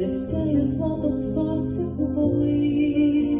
Де сяють златом сонця куполи.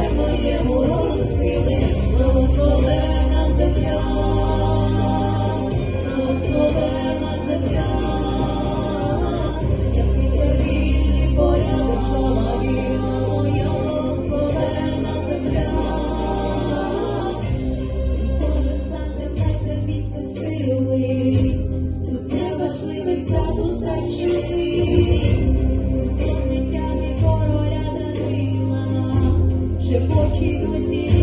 Шепочі носі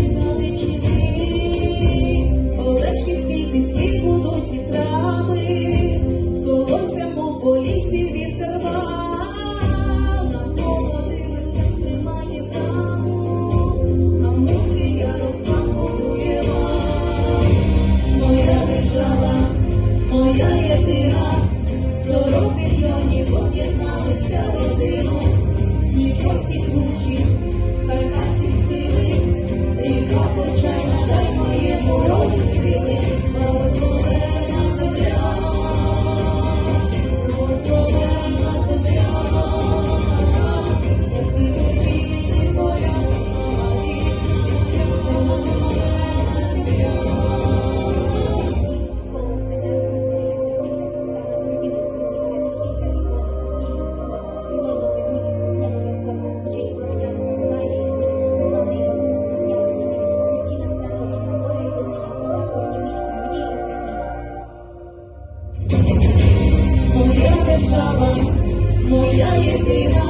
держава, моя єдина,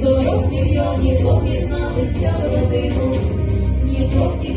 сорок мільйонів об'єдналися в родину, Дніпровські